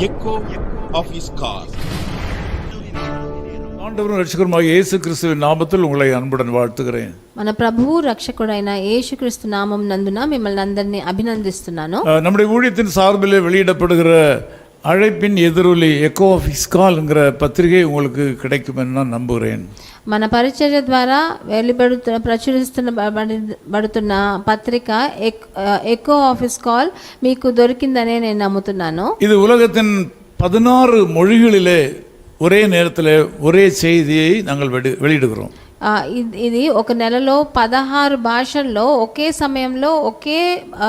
echo of his call. ஆண்டவரும் ரட்சகருமாக இயேசு கிறிஸ்துவின் நாமத்தில் உங்களை அன்புடன் வாழ்த்துகிறேன் మన ప్రభువు రక్షకుడైన యేసుక్రీస్తు నామం నందున మిమ్మల్ని అందరినీ అభినందిస్తున్నాను அஹ், நம்முடைய ஊழியத்தின் சார்பில் வெளியிடப்படுகிற அழைப்பின் எதிரொலி எக்கோ ஆஃப் இஸ்கால்ங்கிற பத்திரிகை உங்களுக்கு கிடைக்கும் என்று நான் நம்புகிறேன் మన పరిచర్య ద్వారా వెలువడుతున్న ప్రచురిస్తున్న బడి- బడుతున్న పత్రిక ఎక్- ఎకో ఆఫీస్ కాల్ మీకు దొరికిందనే నేను నమ్ముతున్నాను இது உலகத்தின் பதினாறு மொழிகளிலே ஒரே நேரத்தில் ஒரே செய்தியை நாங்கள் வெடி- வெளியிடுகிறோம் ఆ, ఇది- ఇది ఒక నెలలో పదహారు భాషల్లో ఒకే సమయంలో ఒకే ఆ,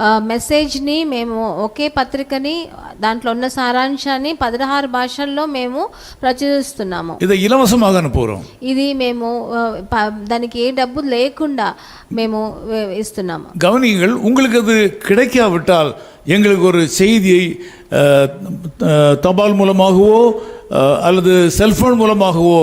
ఆ, మెసేజ్ని మేము ఒకే పత్రికని దాంట్లో ఉన్న సారాంశాన్ని పదహారు భాషల్లో మేము ప్రచురిస్తున్నాము இதை இலவசமாக அனுப்புகிறோம் ఇది మేము ఆ, ప- దానికి ఏ డబ్బు లేకుండా మేము ఆ, ఇస్తున్నాము கவனியுங்கள் உங்களுக்கு அது கிடைக்காவிட்டால் எங்களுக்கு ஒரு செய்தியை அஹ், அஹ், தபால் மூலமாகவோ அஹ், அல்லது செல்போன் மூலமாகவோ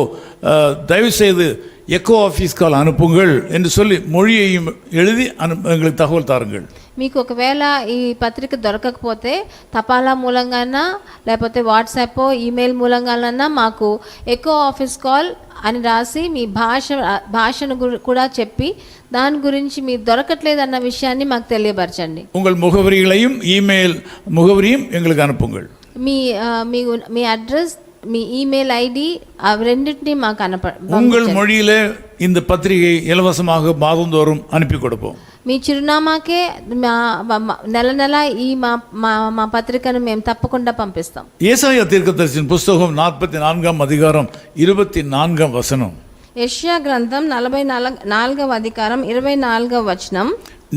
அஹ், தயவு செய்து எக்கோ ஆஃபீஸ் கால் அனுப்புங்கள் என்று சொல்லி மொழியையும் எழுதி அனு எங்களுக்கு தகவல் தாருங்கள் మీకు ఒకవేళ ఈ పత్రిక దొరకకపోతే తపాలా మూలంగానా లేకపోతే వాట్సాప్ ఈమెయిల్ మూలంగానన్నా మాకు ఎకో ఆఫీస్ కాల్ అని రాసి మీ భాష భాషను గురి- కూడా చెప్పి దాని గురించి మీరు దొరకట్లేదు అన్న విషయాన్ని మాకు తెలియపరచండి உங்கள் முகவரிகளையும் இமெயில் முகவரியும் எங்களுக்கு அனுப்புங்கள் మీ ఆ, మీ మీ అడ్రస్ మీ ఈమెయిల్ ఐడి అవి రెండింటినీ మాకు అనప உங்கள் மொழியிலே இந்த பத்திரிகை இலவசமாக மாதந்தோறும் அனுப்பி கொடுப்போம் మీ చిరునామాకే మా మా- మా- నెల నెల ఈ మా మా మా పత్రికను మేము తప్పకుండా పంపిస్తాం ஏசாயா தீர்க்கதரிசியின் புஸ்தகம் நாற்பத்தி நான்காம் அதிகாரம் இருபத்தி நான்காம் வசனம் యెషయా గ్రంథం నలభై నాలుగు నాలుగవ అధికారం ఇరవై నాలుగవ వచనం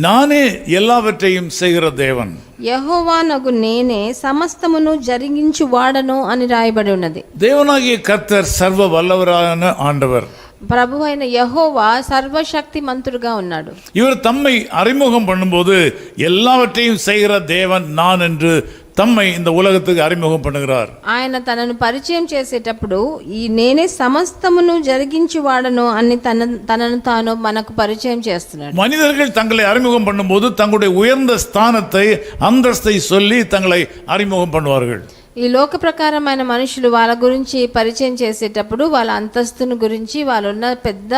நானே எல்லாவற்றையும் செய்கிற தேவன் యహోవానగు నేనే సమస్తమును జరిగించు వాడను అని రాయబడి ఉన్నది தேவனாகிய கர்த்தர் சர்வ வல்லவரான ஆண்டவர் ప్రభు అయిన యహోవా సర్వశక్తి మంతుడుగా ఉన్నాడు இவர் தம்மை அறிமுகம் பண்ணும்போது எல்லாவற்றையும் செய்கிற தேவன் நான் என்று தம்மை இந்த உலகத்துக்கு அறிமுகம் பண்ணுகிறார் ఆయన తనను పరిచయం చేసేటప్పుడు ఈ నేనే సమస్తమును జరిగించు వాడను అని తన తనను తాను మనకు పరిచయం చేస్తున్నాడు மனிதர்கள் தங்களை அறிமுகம் பண்ணும்போது தங்களுடைய உயர்ந்த ஸ்தானத்தை அந்தஸ்தை சொல்லி தங்களை அறிமுகம் பண்ணுவார்கள் ఈ లోక ప్రకారమైన మనుషులు వాళ్ళ గురించి పరిచయం చేసేటప్పుడు వాళ్ళ అంతస్తును గురించి వాళ్ళున్న పెద్ద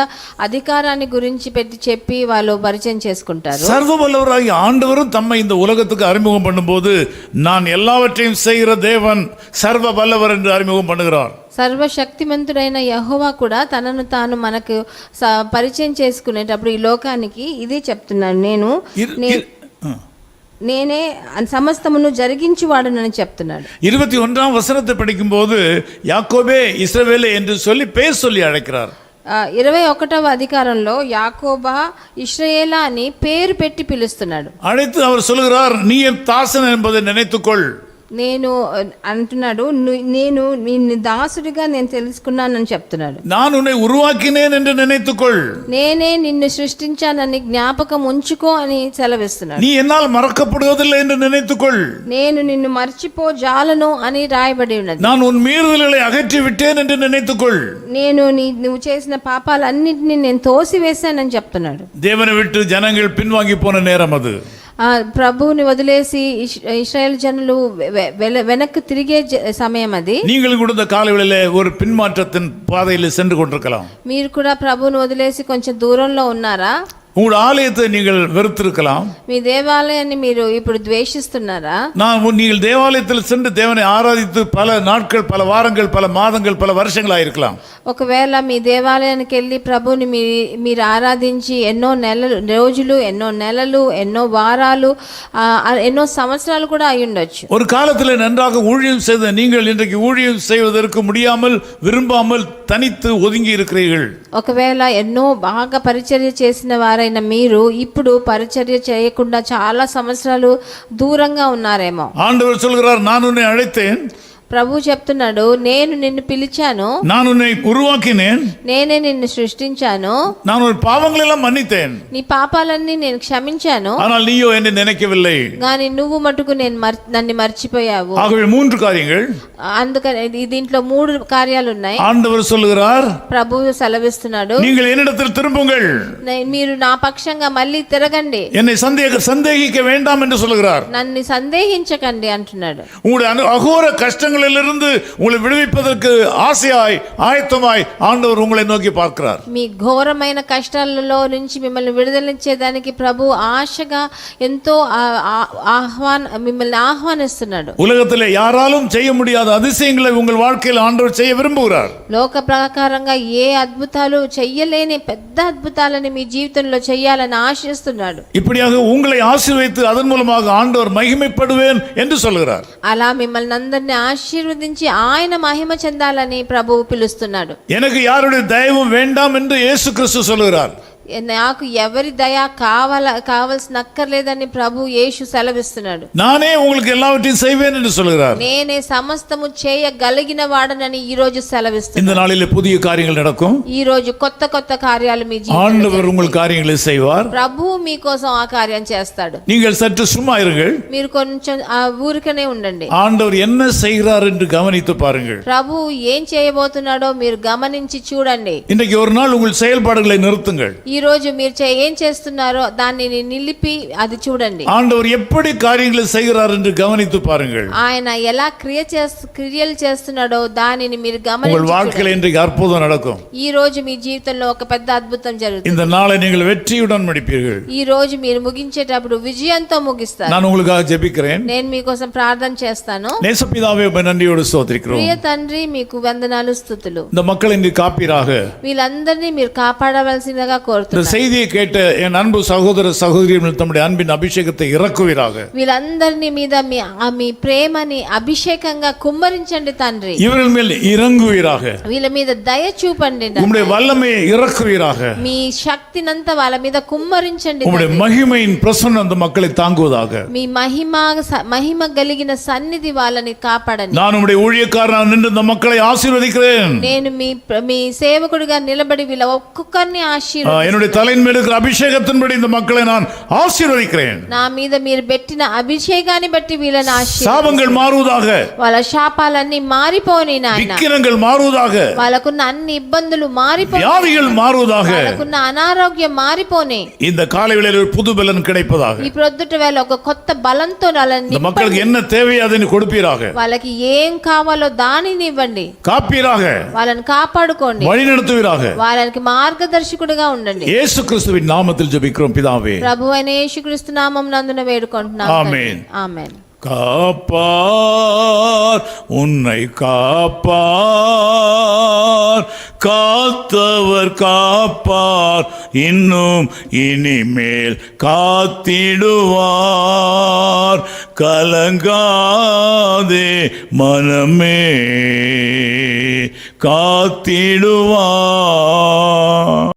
అధికారాన్ని గురించి పెట్టి చెప్పి వాళ్ళు పరిచయం చేసుకుంటారు சர்வ வல்லவராகிய ஆண்டவரும் தம்மை இந்த உலகத்துக்கு அறிமுகம் பண்ணும்போது நான் எல்லாவற்றையும் செய்கிற தேவன் சர்வ வல்லவர் என்று அறிமுகம் பண்ணுகிறார் సర్వశక్తిమంతుడైన యహోవా కూడా తనను తాను మనకు స- పరిచయం చేసుకునేటప్పుడు ఈ లోకానికి ఇదే చెప్తున్నాను నేను இரு- నే- இரு- ஆ. నేనే సమస్తమును జరిగించువాడునని చెప్తున్నాడు இருபத்தி ஒன்றாம் வசனத்தை படிக்கும்போது யாக்கோபே இஸ்ரவேலே என்று சொல்லி பேர் சொல்லி அழைக்கிறார் ఆ, ఇరవై ఒకటవ అధికారంలో యాకోబా ఇస్రయేలా అని పేరు పెట్టి పిలుస్తున్నాడు அழைத்து அவர் சொல்கிறார் நீ என் தாசன் என்பதை நினைத்துக்கொள் నేను ఆ, అంటున్నాడు "ను- నేను నిన్ను దాసుడిగా నేను తెలుసుకున్నానని చెప్తున్నాడు நான் உன்னை உருவாக்கினேன் என்று நினைத்துக்கொள் నేనే నిన్ను సృష్టించానని జ్ఞాపకం ఉంచుకో అని సెలవిస్తున్నాడు நீ என்னால் மறக்கப்படுவதில்லை என்று நினைத்துக்கொள் నేను నిన్ను మర్చిపో జాలను అని రాయబడి ఉన్నది நான் உன் மீறுதல்களை அகற்றி விட்டேன் என்று நினைத்துக்கொள் నేను నీ నువ్వు చేసిన పాపాలన్నింటినీ నేను తోసివేశానని చెప్తున్నాడు தேவனை விட்டு ஜனங்கள் பின்வாங்கி போன நேரம் அது ఆ ప్రభువుని వదిలేసి ఇష్- ఇస్రాయేల్ జనులు వె- వె- వెనక్కి తిరిగే జ- సమయం అది நீங்கள் கூட இந்த காலங்களிலே ஒரு பின்மாற்றத்தின் பாதையில் சென்று கொண்டிருக்கலாம் మీరు కూడా ప్రభువుని వదిలేసి కొంచెం దూరంలో ఉన్నారా உங்கள் ஆலயத்தை நீங்கள் வெறுத்திருக்கலாம் మీ దేవాలయాన్ని మీరు ఇప్పుడు ద్వేషిస్తున్నారా நான் உன்- நீங்கள் தேவாலயத்தில் சென்று தேவனை ஆராதித்து பல நாட்கள் பல வாரங்கள் பல மாதங்கள் பல வருஷங்களாக இருக்கலாம் ఒకవేళ మీ దేవాలయానికి వెళ్ళి ప్రభుని మీ మీరు ఆరాధించి ఎన్నో నెలలు రోజులు ఎన్నో నెలలు ఎన్నో వారాలు ఆ, ఆ, ఎన్నో సంవత్సరాలు కూడా అయి ఉండొచ్చు ஒரு காலத்தில் நன்றாக ஊழியம் செய்த நீங்கள் இன்றைக்கு ஊழியம் செய்வதற்கு முடியாமல் விரும்பாமல் தனித்து ஒதுங்கி இருக்கிறீர்கள் ఒకవేళ ఎన్నో బాగా పరిచర్య చేసిన వారైన మీరు ఇప్పుడు పరిచర్య చేయకుండా చాలా సంవత్సరాలు దూరంగా ఉన్నారేమో ஆண்டவர் சொல்கிறார் நான் உன்னை அழைத்தேன் ప్రభు చెప్తున్నాడు నేను నిన్ను పిలిచాను நான் உன்னை உருவாக்கினேன் నేనే నిన్ను సృష్టించాను நான் ஒரு பாவங்கள் எல்லாம் மன்னித்தேன் నీ పాపాలన్నీ నేను క్షమించాను ஆனால் நீயோ என்னை நினைக்கவில்லை కానీ నువ్వు మటుకు నేను మర్ నన్ను మర్చిపోయావు ஆகவே மூன்று காரியங்கள் అందుకని ఇది- దీంట్లో మూడు కార్యాలు ఉన్నాయి ஆண்டவர் சொல்லுகிறார் ప్రభువు సెలవిస్తున్నాడు நீங்கள் என்னிடத்தில் திரும்புங்கள் నే- మీరు నా పక్షంగా మళ్ళీ తిరగండి என்னை சந்தேக சந்தேகிக்க வேண்டாம் என்று சொல்லுகிறார் నన్ను సందేహించకండి అంటున్నాడు உங்களுடைய அனு- அகோர கஷ்டங்களிலிருந்து உங்களை விடுவிப்பதற்கு ஆசையாய் ஆயத்தமாய் ஆண்டவர் உங்களை நோக்கி பார்க்கிறார் మీ ఘోరమైన కష్టాలలో నుంచి మిమ్మల్ని విడుదలించేదానికి ప్రభు ఆశగా ఎంతో ఆ- ఆ- ఆహ్వాన మిమ్మల్ని ఆహ్వానిస్తున్నాడు உலகத்திலே யாராலும் செய்ய முடியாத அதிசயங்களை உங்கள் வாழ்க்கையில் ஆண்டவர் செய்ய விரும்புகிறார் లోక ప్రకారంగా ఏ అద్భుతాలు చెయ్యలేని పెద్ద అద్భుతాలని మీ జీవితంలో చెయ్యాలని ఆశిస్తున్నాడు இப்படியாக உங்களை ஆசீர்வதித்து அதன் மூலமாக ஆண்டவர் மகிமைப்படுவேன் என்று சொல்கிறார் అలా మిమ్మల్ని అందరినీ ఆశీర్వదించి ఆయన మహిమ చెందాలని ప్రభువు పిలుస్తున్నాడు எனக்கு யாருடைய தயவும் வேண்டாம் என்று இயேசு கிறிஸ்து சொல்கிறார் నాకు ఎవరి దయ కావాల కావలసిన అక్కర్లేదని ప్రభు యేసు సెలవిస్తున్నాడు நானே உங்களுக்கு எல்லாவற்றையும் செய்வேன் என்று சொல்கிறார் నేనే సమస్తము చేయగలిగిన వాడనని ఈ రోజు సెలవిస్తున్నాను இந்த நாளிலே புதிய காரியங்கள் நடக்கும் ఈ రోజు కొత్త కొత్త కార్యాలు మీ జీవితంలో ஆண்டவர் உங்கள் காரியங்களை செய்வார் ప్రభువు మీకోసం ఆ కార్యం చేస్తాడు நீங்கள் சற்று சும்மா இருங்கள் మీరు కొంచెం ఆ ఊరికనే ఉండండి ஆண்டவர் என்ன செய்கிறார் என்று கவனித்து பாருங்கள் ప్రభు ఏం చేయబోతున్నాడో మీరు గమనించి చూడండి இன்றைக்கு ஒரு நாள் உங்கள் செயல்பாடுகளை நிறுத்துங்கள் ఈ రోజు మీరు చే- ఏం చేస్తున్నారో దానిని నిలిపి అది చూడండి ஆண்டவர் எப்படி காரியங்களை செய்கிறார் என்று கவனித்து பாருங்கள் ఆయన ఎలా క్రియ చేస్తు క్రియలు చేస్తున్నాడో దానిని మీరు உங்கள் గమనించి வாழ்க்கையில் இன்றைக்கு அற்புதம் நடக்கும் ఈ రోజు మీ జీవితంలో ఒక పెద్ద అద్భుతం జరుగుతుంది இந்த நாளை நீங்கள் வெற்றியுடன் முடிப்பீர்கள் ఈ రోజు మీరు ముగించేటప్పుడు విజయంతో ముగిస్తారు நான் உங்களுக்காக ஜெபிக்கிறேன் నేను మీకోసం ప్రార్థన చేస్తాను நேசப்பிதாவே உம்மை நன்றியோடு ஸ்தோத்திரிக்கிறோம் ప్రియ తండ్రి మీకు వందనాలు స్థుతులు இந்த மக்கள் இன்று காப்பீராக వీళ్ళందరినీ మీరు కాపాడవలసిందిగా இந்த కోరుతున్నారు செய்தியை கேட்ட என் அன்பு சகோதர சகோதரிகள் தம்முடைய அன்பின் அபிஷேகத்தை இறக்குவீராக వీళ్ళందరినీ మీద మీ ఆ మీ ప్రేమని అభిషేకంగా కుమ్మరించండి తండ్రి இவர்கள் மேல் இறங்குவீராக వీళ్ళ మీద దయ చూపండి உம்முடைய வல்லமையை இறக்குவீராக మీ శక్తినంతా వాళ్ళ మీద కుమ్మరించండి உம்முடைய తండ్రి. மகிமையின் பிரசன்னம் அந்த மக்களை தாங்குவதாக మీ మహిమ మహిమ కలిగిన సన్నిధి వాళ్ళని కాపాడండి நான் உம்முடைய ஊழியக்காரனாக நின்று இந்த மக்களை ஆசீர்வதிக்கிறேன் నేను మీ మీ సేవకుడిగా నిలబడి వీళ్ళ ఒక్కొక్కరిని ஆ, ఆశీర్వ என்னுடைய தலையின் மேல் இருக்கிற அபிஷேகத்தின்படி இந்த மக்களை நான் ஆசீர்வதிக்கிறேன் నా మీద మీరు పెట్టిన అభిషేకాన్ని బట్టి వీళ్ళని ఆశీర్వ சாபங்கள் மாறுவதாக వాళ్ళ శాపాలన్నీ మారిపోని నాయన விக்கிரங்கள் மாறுவதாக వాళ్ళకున్న అన్ని ఇబ్బందులు మారిపోయి வியாதிகள் மாறுவதாக వాళ్ళకున్న అనారోగ్యం మారిపోని இந்த காலை வேளையில் ஒரு புது பலன் கிடைப்பதாக ఈ ప్రొద్దుట వేళ ఒక కొత్త బలంతో వాళ్ళని இந்த மக்களுக்கு என்ன தேவையோ அதனை கொடுப்பீராக వాళ్ళకి ఏం కావాలో దానిని ఇవ్వండి காப்பீராக వాళ్ళని కాపాడుకోండి வழி நடத்துவீராக వాళ్ళకి మార్గదర్శకుడిగా ఉండండి இயேசு கிறிஸ்துவின் நாமத்தில் ஜெபிக்கிறோம் பிதாவே ప్రభు అయిన యేసుక్రీస్తు నామం నందున వేడుకుంటున్నాం ఆమేన్. ఆమెన్ காப்பார் உன்னை காப்பார் காத்தவர் காப்பார் இன்னும் இனிமேல் காத்திடுவார் கலங்காதே மனமே காத்திடுவார்